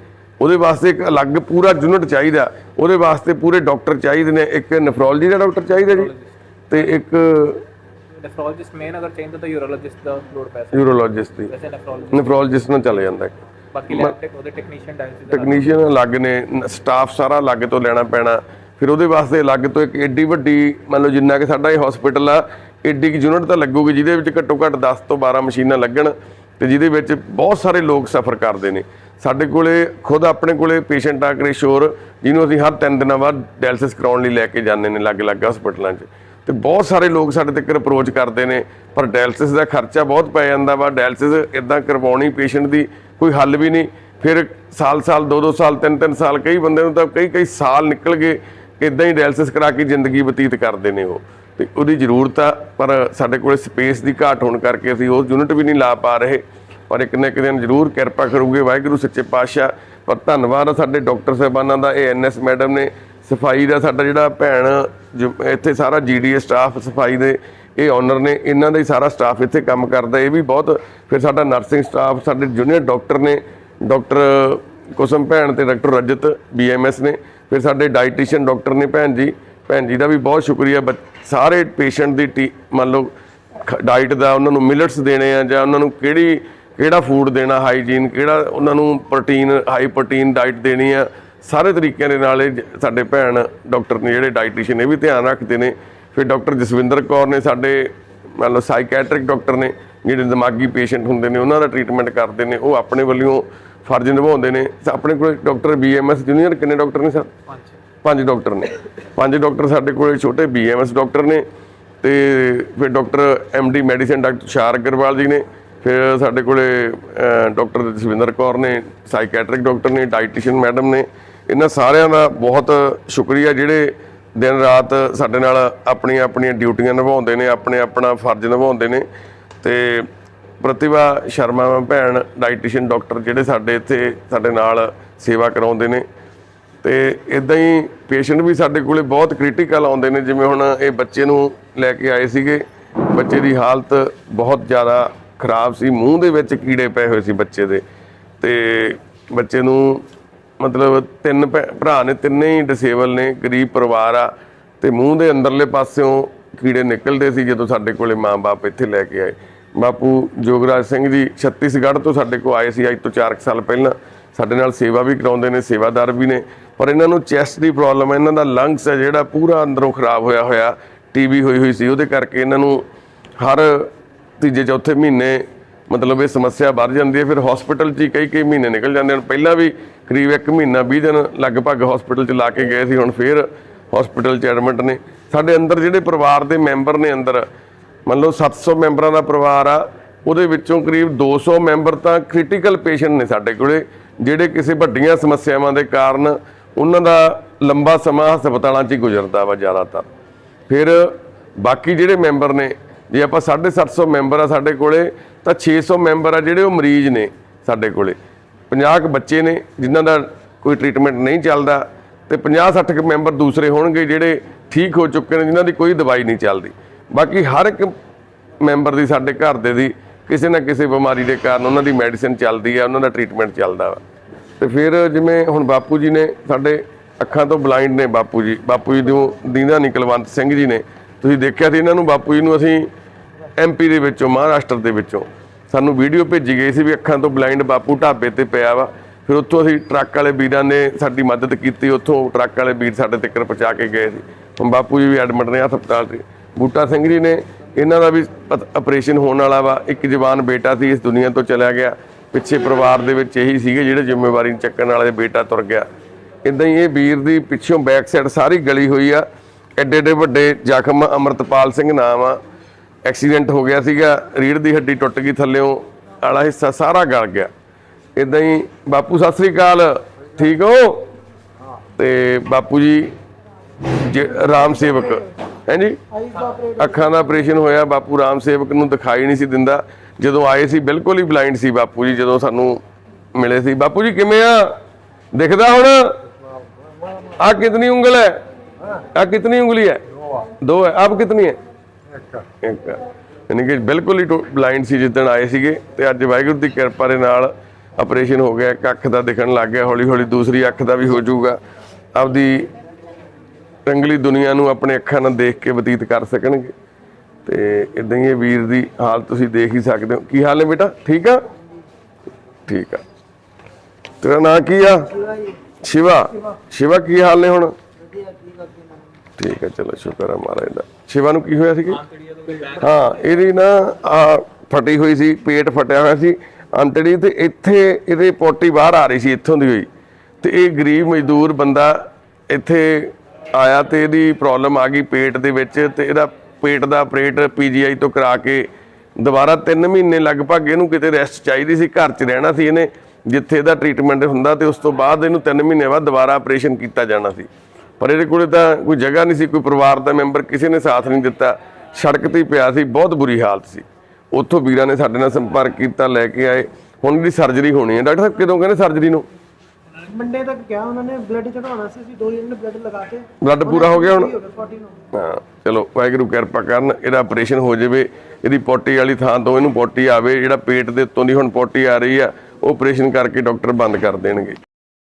ਉਹਦੇ ਵਾਸਤੇ ਇੱਕ ਅਲੱਗ ਪੂਰਾ ਯੂਨਿਟ ਚਾਹੀਦਾ। ਉਹਦੇ ਵਾਸਤੇ ਪੂਰੇ ਡਾਕਟਰ ਚਾਹੀਦੇ ਨੇ। ਇੱਕ ਨੈਫਰੋਲੋਜੀ ਦਾ ਡਾਕਟਰ ਚਾਹੀਦਾ ਜੀ। ਤੇ ਇੱਕ ਨੈਫਰੋਲੋਜਿਸਟ ਮੇਨ ਅਗਰ ਚਾਹੀਦਾ ਤਾਂ ਯੂਰੋਲੋਜਿਸਟ ਦਾ ਲੋਡ ਪੈ ਸਕਦਾ ਯੂਰੋਲੋਜਿਸਟ ਦੀ। ਨੈਫਰੋਲੋਜਿਸਟ ਨਾਲ ਚੱਲ ਜਾਂਦਾ ਬਾਕੀ ਲੈਬ ਉਹਦੇ ਟੈਕਨੀਸ਼ੀਅਨ ਡਾਇਲਸਿਸ ਟੈਕਨੀਸ਼ੀਅਨ ਅਲੱਗ ਨੇ ਸਟਾਫ ਸਾਰਾ ਅਲੱਗ ਤੋਂ ਲੈਣਾ ਪੈਣਾ। ਫਿਰ ਉਹਦੇ ਵਾਸਤੇ ਅਲੱਗ ਤੋਂ ਇੱਕ ਏਡੀ ਵੱਡੀ ਮੰਨ ਲਓ ਜਿੰਨਾ ਕਿ ਸਾਡਾ ਇਹ ਹਸਪੀਟਲ ਆ ਏਡੀ ਕਿ ਯੂਨਿਟ ਤਾਂ ਲੱਗੂਗੀ ਜਿਹਦੇ ਵਿੱਚ ਘੱਟੋ ਘੱਟ 10 ਤੋਂ 12 ਮਸ਼ੀਨਾਂ ਲੱਗਣ। ਤੇ ਜਿਹਦੇ ਵਿੱਚ ਬਹੁਤ ਸਾਰੇ ਲੋਕ ਸਫਰ ਕਰਦੇ ਨੇ। ਸਾਡੇ ਕੋਲੇ, ਖੁਦ ਆਪਣੇ ਕੋਲੇ ਪੇਸ਼ੈਂਟ ਆ ਕੇ ਸ਼ੋਰ, ਜਿਹਨੂੰ ਅਸੀਂ ਹਰ 3 ਦਿਨਾਂ ਬਾਅਦ ਡਾਇਲਿਸਿਸ ਕਰਾਉਣ ਲਈ ਲੈ ਕੇ ਜਾਂਦੇ ਨੇ ਅਲੱਗ-ਅਲੱਗ ਹਸਪੀਟਲਾਂ 'ਚ। ਤੇ ਬਹੁਤ ਸਾਰੇ ਲੋਕ ਸਾਡੇ ਤੱਕ ਅਪਰੋਚ ਕਰਦੇ ਨੇ, ਪਰ ਡਾਇਲਿਸਿਸ ਦਾ ਖਰਚਾ ਬਹੁਤ ਪੈ ਜਾਂਦਾ ਵਾ। ਡਾਇਲਿਸਿਸ ਇਦਾਂ ਕਰਵਾਉਣੀ ਪੇਸ਼ੈਂਟ ਦੀ ਕੋਈ ਹੱਲ ਵੀ ਨਹੀਂ। ਫਿਰ ਸਾਲ-ਸਾਲ 2-2 ਸਾਲ 3-3 ਸਾਲ ਕਈ ਬੰਦੇ ਨੂੰ ਤਾਂ ਕਈ-ਕਈ ਸਾਲ ਨਿਕਲ ਗਏ ਇਦਾਂ ਹੀ ਡਾਇਲਿਸਿਸ ਕਰਾ ਕੇ ਜ਼ਿੰਦਗੀ ਬਤੀਤ ਕਰਦੇ ਨੇ ਉਹ। ਤੇ ਉਹਦੀ ਜ਼ਰੂਰਤ ਆ, ਪਰ ਸਾਡੇ ਕੋਲੇ ਸਪੇਸ ਦੀ ਘਾਟ ਹੋਣ ਕਰਕੇ ਅਸੀਂ ਉਹ ਯੂਨਿਟ ਵੀ ਨਹੀਂ ਲਾ ਪਾ ਰਹੇ। ਪਰ ਇੱਕ ਨਾ ਇੱਕ ਦਿਨ ਜ਼ਰੂਰ ਕਿਰਪਾ ਕਰੂਗੇ, ਵਾਹਿਗੁਰੂ ਸੱਚੇ ਪਾਤਸ਼ਾਹ। ਪਰ ਧੰਨਵਾਦ ਆ ਸਾਡੇ ਡਾਕਟਰ ਸਾਹਿਬਾਨਾਂ ਦਾ, ਇਹ ਐਨਐਸ ਮੈਡਮ ਨੇ ਸਫ਼ਾਈ ਦਾ, ਸਾਡਾ ਜਿਹੜਾ ਭੈਣ, ਜੋ ਇੱਥੇ ਸਾਰਾ ਜੀਡੀਏ ਸਟਾਫ ਸਫ਼ਾਈ ਦੇ, ਇਹ ਓਨਰ ਨੇ, ਇਹਨਾਂ ਦਾ ਹੀ ਸਾਰਾ ਸਟਾਫ ਇੱਥੇ ਕੰਮ ਕਰਦਾ, ਇਹ ਵੀ ਬਹੁਤ ਫਿਰ ਸਾਡਾ ਨਰਸਿੰਗ ਸਟਾਫ ਸਾਡੇ ਜੂਨੀਅਰ ਡਾਕਟਰ ਨੇ, ਡਾਕਟਰ ਕੁਸਮ ਭੈਣ ਤੇ ਡਾਕਟਰ ਰਜਤ ਬੀਐਮਐਸ ਨੇ, ਫਿਰ ਸਾਡੇ ਡਾਈਟੀਸ਼ੀਅਨ ਡਾਕਟਰ ਨੇ ਭੈਣ ਜੀ ਭੈਣ ਜੀ ਦਾ ਵੀ ਬਹੁਤ ਸ਼ੁਕਰੀਆ, ਬੱਚ- ਸਾਰੇ ਪੇਸ਼ੈਂਟ ਦੀ ਟੀ- ਮੰਨ ਲਓ ਡਾਈਟ ਦਾ ਉਹਨਾਂ ਨੂੰ ਮਿਲਟਸ ਦੇਣੇ ਆ ਜਾਂ ਉਹਨਾਂ ਨੂੰ ਕਿਹੜੀ, ਕਿਹੜਾ ਫੂਡ ਦੇਣਾ ਹਾਈਜੀਨ ਕਿਹੜਾ ਉਹਨਾਂ ਨੂੰ ਪ੍ਰੋਟੀਨ ਹਾਈ ਪ੍ਰੋਟੀਨ ਡਾਈਟ ਦੇਣੀ ਆ, ਸਾਰੇ ਤਰੀਕਿਆਂ ਦੇ ਨਾਲ ਇਹ ਸਾਡੇ ਭੈਣ ਡਾਕਟਰ ਨੇ ਜਿਹੜੇ ਡਾਈਟੀਸ਼ੀਅਨ ਇਹ ਵੀ ਧਿਆਨ ਰੱਖਦੇ ਨੇ। ਫਿਰ ਡਾਕਟਰ ਜਸਵਿੰਦਰ ਕੌਰ ਨੇ ਸਾਡੇ, ਮੰਨ ਲਓ ਸਾਈਕੈਟ੍ਰਿਕ ਡਾਕਟਰ ਨੇ, ਜਿਹੜੇ ਦਿਮਾਗੀ ਪੇਸ਼ੈਂਟ ਹੁੰਦੇ ਨੇ, ਉਹਨਾਂ ਦਾ ਟ੍ਰੀਟਮੈਂਟ ਕਰਦੇ ਨੇ, ਉਹ ਆਪਣੇ ਵੱਲੋਂ ਫਰਜ਼ ਨਿਭਾਉਂਦੇ ਨੇ। ਆਪਣੇ ਕੋਲ ਡਾਕਟਰ ਬੀਐਮਐਸ ਜੂਨੀਅਰ ਕਿੰਨੇ ਡਾਕਟਰ ਨੇ ਸਰ? ਪੰਜ। ਪੰਜ ਡਾਕਟਰ ਨੇ। ਪੰਜ ਡਾਕਟਰ ਸਾਡੇ ਕੋਲੇ ਛੋਟੇ ਬੀਐਮਐਸ ਡਾਕਟਰ ਨੇ ਤੇ ਫਿਰ doctor MD medicine doctor Tushar Agarwal ji ਨੇ ਫਿਰ ਸਾਡੇ ਕੋਲੇ ਅਹ, ਡਾਕਟਰ ਜਸਵਿੰਦਰ ਕੌਰ ਨੇ ਸਾਈਕੈਟ੍ਰਿਕ ਡਾਕਟਰ ਨੇ ਡਾਈਟੀਸ਼ੀਅਨ ਮੈਡਮ ਨੇ। ਇਹਨਾਂ ਸਾਰਿਆਂ ਦਾ ਬਹੁਤ ਸ਼ੁਕਰੀਆ ਜਿਹੜੇ ਦਿਨ ਰਾਤ ਸਾਡੇ ਨਾਲ ਆਪਣੀਆਂ ਆਪਣੀਆਂ ਡਿਊਟੀਆਂ ਨਿਭਾਉਂਦੇ ਨੇ ਆਪਣੇ ਆਪਣਾ ਫਰਜ਼ ਨਿਭਾਉਂਦੇ ਨੇ। ਤੇ ਪ੍ਰਤਿਭਾ ਸ਼ਰਮਾ ਭੈਣ ਡਾਈਟੀਸ਼ੀਅਨ ਡਾਕਟਰ ਜਿਹੜੇ ਸਾਡੇ ਇੱਥੇ ਸਾਡੇ ਨਾਲ ਸੇਵਾ ਕਰਾਉਂਦੇ ਨੇ। ਤੇ ਇਦਾਂ ਹੀ ਪੇਸ਼ੈਂਟ ਵੀ ਸਾਡੇ ਕੋਲੇ ਬਹੁਤ ਕ੍ਰਿਟੀਕਲ ਆਉਂਦੇ ਨੇ, ਜਿਵੇਂ ਹੁਣ ਇਹ ਬੱਚੇ ਨੂੰ ਲੈ ਕੇ ਆਏ ਸੀਗੇ, ਬੱਚੇ ਦੀ ਹਾਲਤ ਬਹੁਤ ਜ਼ਿਆਦਾ ਖਰਾਬ ਸੀ, ਮੂੰਹ ਦੇ ਵਿੱਚ ਕੀੜੇ ਪਏ ਹੋਏ ਸੀ ਬੱਚੇ ਦੇ, ਤੇ ਬੱਚੇ ਨੂੰ ਮਤਲਬ ਤਿੰਨ ਭੈ- ਭਰਾ ਨੇ ਤਿੰਨੇ ਹੀ ਡਿਸੇਬਲ ਨੇ, ਗਰੀਬ ਪਰਿਵਾਰ ਆ, ਤੇ ਮੂੰਹ ਦੇ ਅੰਦਰਲੇ ਪਾਸਿਓਂ ਕੀੜੇ ਨਿਕਲਦੇ ਸੀ ਜਦੋਂ ਸਾਡੇ ਕੋਲੇ ਮਾਂ-ਬਾਪ ਇੱਥੇ ਲੈ ਕੇ ਆਏ। ਬਾਪੂ ਜੋਗਰਾਜ ਸਿੰਘ ਜੀ ਛੱਤੀਸਗੜ੍ਹ ਤੋਂ ਸਾਡੇ ਕੋਲ ਆਏ ਸੀ, ਅੱਜ ਤੋਂ 4 ਸਾਲ ਪਹਿਲਾਂ, ਸਾਡੇ ਨਾਲ ਸੇਵਾ ਵੀ ਕਰਾਉਂਦੇ ਨੇ, ਸੇਵਾਦਾਰ ਵੀ ਨੇ ਪਰ ਇਹਨਾਂ ਨੂੰ ਚੈਸਟ ਦੀ ਪ੍ਰੋਬਲਮ ਹੈ, ਇਹਨਾਂ ਦਾ ਲੰਗਸ ਹੈ, ਜਿਹੜਾ ਪੂਰਾ ਅੰਦਰੋਂ ਖਰਾਬ ਹੋਇਆ ਹੋਇਆ ਟੀਬੀ ਹੋਈ ਹੋਈ ਸੀ, ਉਹਦੇ ਕਰਕੇ ਇਹਨਾਂ ਨੂੰ ਹਰ ਤੀਜੇ, ਚੌਥੇ ਮਹੀਨੇ ਮਤਲਬ ਇਹ ਸਮੱਸਿਆ ਵੱਧ ਜਾਂਦੀ ਹੈ, ਫਿਰ ਹਸਪੀਟਲ 'ਚ ਹੀ ਕਈ ਕਈ ਮਹੀਨੇ ਨਿਕਲ ਜਾਂਦੇ ਹਨ। ਪਹਿਲਾਂ ਵੀ ਕਰੀਬ 1 ਮਹੀਨਾ 20 ਦਿਨ ਲਗਭਗ ਹਸਪੀਟਲ 'ਚ ਲਾ ਕੇ ਗਏ ਸੀ, ਹੁਣ ਫਿਰ ਹਸਪੀਟਲ 'ਚ ਐਡਮਿਟ ਨੇ। ਸਾਡੇ ਅੰਦਰ ਜਿਹੜੇ ਪਰਿਵਾਰ ਦੇ ਮੈਂਬਰ ਨੇ ਅੰਦਰ, ਮੰਨ ਲਓ 700 ਮੈਂਬਰਾਂ ਦਾ ਪਰਿਵਾਰ ਆ, ਉਹਦੇ ਵਿੱਚੋਂ ਕਰੀਬ 200 ਮੈਂਬਰ ਤਾਂ ਕ੍ਰਿਟੀਕਲ ਪੇਸ਼ੈਂਟ ਨੇ ਸਾਡੇ ਕੋਲੇ, ਜਿਹੜੇ ਕਿਸੇ ਵੱਡੀਆਂ ਸਮੱਸਿਆਵਾਂ ਦੇ ਕਾਰਨ ਉਹਨਾਂ ਦਾ ਲੰਬਾ ਸਮਾਂ ਹਸਪਤਾਲਾਂ 'ਚ ਹੀ ਗੁਜ਼ਰਦਾ ਵਾ ਜ਼ਿਆਦਾਤਰ। ਫਿਰ ਬਾਕੀ ਜਿਹੜੇ ਮੈਂਬਰ ਨੇ, ਜੇ ਆਪਾਂ 750 ਮੈਂਬਰ ਆ ਸਾਡੇ ਕੋਲੇ, ਤਾਂ 600 ਮੈਂਬਰ ਆ ਜਿਹੜੇ ਉਹ ਮਰੀਜ਼ ਨੇ ਸਾਡੇ ਕੋਲੇ। 50 ਕੁ ਬੱਚੇ ਨੇ ਜਿਨ੍ਹਾਂ ਦਾ ਕੋਈ ਟ੍ਰੀਟਮੈਂਟ ਨਹੀਂ ਚੱਲਦਾ ਤੇ 50 60 ਕੁ ਮੈਂਬਰ ਦੂਸਰੇ ਹੋਣਗੇ ਜਿਹੜੇ ਠੀਕ ਹੋ ਚੁੱਕੇ ਨੇ, ਜਿਨ੍ਹਾਂ ਦੀ ਕੋਈ ਦਵਾਈ ਨਹੀਂ ਚੱਲਦੀ। ਬਾਕੀ ਹਰ ਇੱਕ ਮੈਂਬਰ ਦੀ, ਸਾਡੇ ਘਰ ਦੇ ਦੀ ਕਿਸੇ ਨਾ ਕਿਸੇ ਬਿਮਾਰੀ ਦੇ ਕਾਰਨ ਉਹਨਾਂ ਦੀ ਮੈਡੀਸਿਨ ਚੱਲਦੀ ਆ, ਉਹਨਾਂ ਦਾ ਟ੍ਰੀਟਮੈਂਟ ਚੱਲਦਾ ਵਾ। ਤੇ ਫਿਰ ਜਿਵੇਂ ਹੁਣ ਬਾਪੂ ਜੀ ਨੇ ਸਾਡੇ ਅੱਖਾਂ ਤੋਂ ਬਲਾਈਂਡ ਨੇ ਬਾਪੂ ਜੀ। ਬਾਪੂ ਜੀ ਨੂੰ ਦੀਨਾ ਨਹੀਂ ਕੁਲਵੰਤ ਸਿੰਘ ਜੀ ਨੇ। ਤੁਸੀਂ ਦੇਖਿਆ ਸੀ ਇਹਨਾਂ ਨੂੰ ਬਾਪੂ ਜੀ ਨੂੰ ਅਸੀਂ ਐਮਪੀ ਦੇ ਵਿੱਚੋਂ, ਮਹਾਰਾਸ਼ਟਰ ਦੇ ਵਿੱਚੋਂ। ਸਾਨੂੰ ਵੀਡੀਓ ਭੇਜੀ ਗਈ ਸੀ ਵੀ ਅੱਖਾਂ ਤੋਂ ਬਲਾਈਂਡ ਬਾਪੂ ਢਾਬੇ ਤੇ ਪਿਆ ਵਾ। ਫਿਰ ਉੱਥੋਂ ਅਸੀਂ ਟਰੱਕ ਵਾਲੇ ਵੀਰਾਂ ਨੇ ਸਾਡੀ ਮਦਦ ਕੀਤੀ। ਉੱਥੋਂ ਟਰੱਕ ਵਾਲੇ ਵੀਰ ਸਾਡੇ ਤੱਕ ਪਹੁੰਚਾ ਕੇ ਗਏ ਸੀ। ਹੁਣ ਬਾਪੂ ਜੀ ਵੀ ਐਡਮਿਟ ਨੇ ਹਸਪਤਾਲ 'ਚ। ਬੂਟਾ ਸਿੰਘ ਜੀ ਨੇ ਇਹਨਾਂ ਦਾ ਵੀ ਆਪਰੇਸ਼ਨ ਹੋਣ ਵਾਲਾ ਵਾ। ਇੱਕ ਜਵਾਨ ਬੇਟਾ ਸੀ, ਇਸ ਦੁਨੀਆ ਤੋਂ ਚਲਾ ਗਿਆ। ਪਿੱਛੇ ਪਰਿਵਾਰ ਦੇ ਵਿੱਚ ਇਹੀ ਸੀਗੇ ਜਿਹੜੇ ਜ਼ਿੰਮੇਵਾਰੀ ਚੱਕਣ ਵਾਲੇ ਬੇਟਾ ਤੁਰ ਗਿਆ। ਇਦਾਂ ਹੀ ਇਹ ਵੀਰ ਦੀ ਪਿੱਛੋਂ ਬੈਕ ਸਾਈਡ ਸਾਰੀ ਗਲੀ ਹੋਈ ਆ। ਐਡੇ ਐਡੇ ਵੱਡੇ ਜ਼ਖਮ, ਅਮਰਤਪਾਲ ਸਿੰਘ ਨਾਮ ਆ। ਐਕਸੀਡੈਂਟ ਹੋ ਗਿਆ ਸੀਗਾ ਰੀੜ ਦੀ ਹੱਡੀ ਟੁੱਟ ਗਈ ਥੱਲਿਓਂ ਵਾਲਾ ਹਿੱਸਾ ਸਾਰਾ ਗਲ ਗਿਆ। ਇਦਾਂ ਹੀ ਬਾਪੂ, ਸਤਿ ਸ੍ਰੀ ਅਕਾਲ। ਠੀਕ ਹੋ? ਤੇ ਬਾਪੂ ਜੀ, ਜ- ਰਾਮ ਸੇਵਕ। ਹੈਂਜੀ ਅੱਖਾਂ ਦਾ ਆਪਰੇਸ਼ਨ ਹੋਇਆ, ਬਾਪੂ ਰਾਮ ਸੇਵਕ ਨੂੰ ਦਿਖਾਈ ਨਹੀਂ ਸੀ ਦਿੰਦਾ। ਜਦੋਂ ਆਏ ਸੀ, ਬਿਲਕੁਲ ਹੀ ਬਲਾਈਂਡ ਸੀ ਬਾਪੂ ਜੀ, ਜਦੋਂ ਸਾਨੂੰ ਮਿਲੇ ਸੀ। ਬਾਪੂ ਜੀ ਕਿਵੇਂ ਆ? ਦਿਖਦਾ ਹੁਣ? ਆ ਕਿਤਨੀ ਉਂਗਲ ਹੈ? ਆ ਕਿਤਨੀ ਉਂਗਲੀ ਹੈ? ਦੋ ਹੈ। ਆਪ ਕਿਤਨੀ ਹੈ? ਇੱਕ ਯਾਨੀ ਕਿ ਬਿਲਕੁਲ ਹੀ ਬਲਾਈਂਡ ਸੀ ਜਿੱਦਣ ਆਏ ਸੀਗੇ ਤੇ ਅੱਜ ਵਾਹਿਗੁਰੂ ਦੀ ਕਿਰਪਾ ਦੇ ਨਾਲ ਆਪਰੇਸ਼ਨ ਹੋ ਗਿਆ। ਇੱਕ ਅੱਖ ਦਾ ਦਿਖਣ ਲੱਗ ਗਿਆ ਹੌਲੀ ਹੌਲੀ ਦੂਸਰੀ ਅੱਖ ਦਾ ਵੀ ਹੋ ਜਾਊਗਾ। ਆਪਦੀ ਰੰਗਲੀ ਦੁਨੀਆ ਨੂੰ ਆਪਣੇ ਅੱਖਾਂ ਨਾਲ ਦੇਖ ਕੇ ਬਤੀਤ ਕਰ ਸਕਣਗੇ। ਤੇ ਇਦਾਂ ਹੀ ਇਹ ਵੀਰ ਦੀ ਹਾਲ ਤੁਸੀਂ ਦੇਖ ਹੀ ਸਕਦੇ ਹੋ। ਕੀ ਹਾਲ ਹੈ ਬੇਟਾ? ਠੀਕ ਆ? ਠੀਕ ਆ। ਤੇਰਾ ਨਾਂ ਕੀ ਆ? ਸ਼ਿਵਾ। ਸ਼ਿਵਾ ਕੀ ਹਾਲ ਨੇ ਹੁਣ? ਠੀਕ ਹੈ ਚਲੋ ਸ਼ੁਕਰ ਹੈ ਮਹਾਰਾਜ ਦਾ। ਸ਼ਿਵਾ ਨੂੰ ਕੀ ਹੋਇਆ ਸੀ ਹਾਂ, ਇਹਦੀ ਨਾ, ਆ, ਫਟੀ ਹੋਈ ਸੀ, ਪੇਟ ਫਟਿਆ ਹੋਇਆ ਸੀ। ਅੰਤੜੀ ਤੇ ਇੱਥੇ ਇਹਦੇ ਪੋਟੀ ਬਾਹਰ ਆ ਰਹੀ ਸੀ, ਇੱਥੋਂ ਦੀ ਹੋਈ। ਤੇ ਇਹ ਗਰੀਬ ਮਜ਼ਦੂਰ ਬੰਦਾ ਇੱਥੇ ਆਇਆ ਤੇ ਇਹਦੀ ਪ੍ਰੋਬਲਮ ਆ ਗਈ ਪੇਟ ਦੇ ਵਿੱਚ ਤੇ ਇਹਦਾ ਪੇਟ ਦਾ ਆਪਰੇਟ ਪੀਜੀਆਈ ਤੋਂ ਕਰਾ ਕੇ ਦੁਬਾਰਾ 3 ਮਹੀਨੇ ਲਗਭਗ ਇਹਨੂੰ ਕਿਤੇ ਰੈਸਟ ਚਾਹੀਦੀ ਸੀ, ਘਰ 'ਚ ਰਹਿਣਾ ਸੀ ਇਹਨੇ, ਜਿੱਥੇ ਇਹਦਾ ਟ੍ਰੀਟਮੈਂਟ ਹੁੰਦਾ ਤੇ ਉਸ ਤੋਂ ਬਾਅਦ ਇਹਨੂੰ 3 ਮਹੀਨੇ ਬਾਅਦ ਦੁਬਾਰਾ ਆਪਰੇਸ਼ਨ ਕੀਤਾ ਜਾਣਾ ਸੀ। ਪਰ ਇਹਦੇ ਕੋਲੇ ਤਾਂ ਕੋਈ ਜਗ੍ਹਾ ਨਹੀਂ ਸੀ, ਕੋਈ ਪਰਿਵਾਰ ਦਾ ਮੈਂਬਰ ਕਿਸੇ ਨੇ ਸਾਥ ਨਹੀਂ ਦਿੱਤਾ। ਸੜਕ ਤੇ ਪਿਆ ਸੀ, ਬਹੁਤ ਬੁਰੀ ਹਾਲਤ ਸੀ। ਉੱਥੋਂ ਵੀਰਾਂ ਨੇ ਸਾਡੇ ਨਾਲ ਸੰਪਰਕ ਕੀਤਾ, ਲੈ ਕੇ ਆਏ। ਹੁਣ ਇਹਦੀ ਸਰਜਰੀ ਹੋਣੀ ਹੈ। ਡਾਕਟਰ ਸਾਹਿਬ, ਕਦੋਂ ਕਹਿੰਦੇ ਸਰਜਰੀ ਨੂੰ? ਮੰਡੇ ਤੱਕ ਕਿਹਾ ਉਹਨਾਂ ਨੇ ਬਲੱਡ ਚੜਾਉਣਾ ਸੀ ਅਸੀਂ ਦੋ ਯੂਨਿਟ ਬਲੱਡ ਲਗਾ ਕੇ ਬਲੱਡ ਪੂਰਾ ਹੋ ਗਿਆ ਹੁਣ? ਹੋ ਗਿਆ 40 ਨੂੰ। ਹਾਂ ਚਲੋ ਵਾਹਿਗੁਰੂ ਕਿਰਪਾ ਕਰਨ ਇਹਦਾ ਆਪਰੇਸ਼ਨ ਹੋ ਜਾਵੇ ਇਹਦੀ ਪੋਟੀ ਵਾਲੀ ਥਾਂ ਤੋਂ ਇਹਨੂੰ ਪੋਟੀ ਆਵੇ ਜਿਹੜਾ ਪੇਟ ਦੇ ਉੱਤੋਂ ਦੀ ਹੁਣ ਪੋਟੀ ਆ ਰਹੀ ਆ ਉਹ ਆਪਰੇਸ਼ਨ ਕਰਕੇ ਡਾਕਟਰ ਬੰਦ ਕਰ ਦੇਣਗੇ।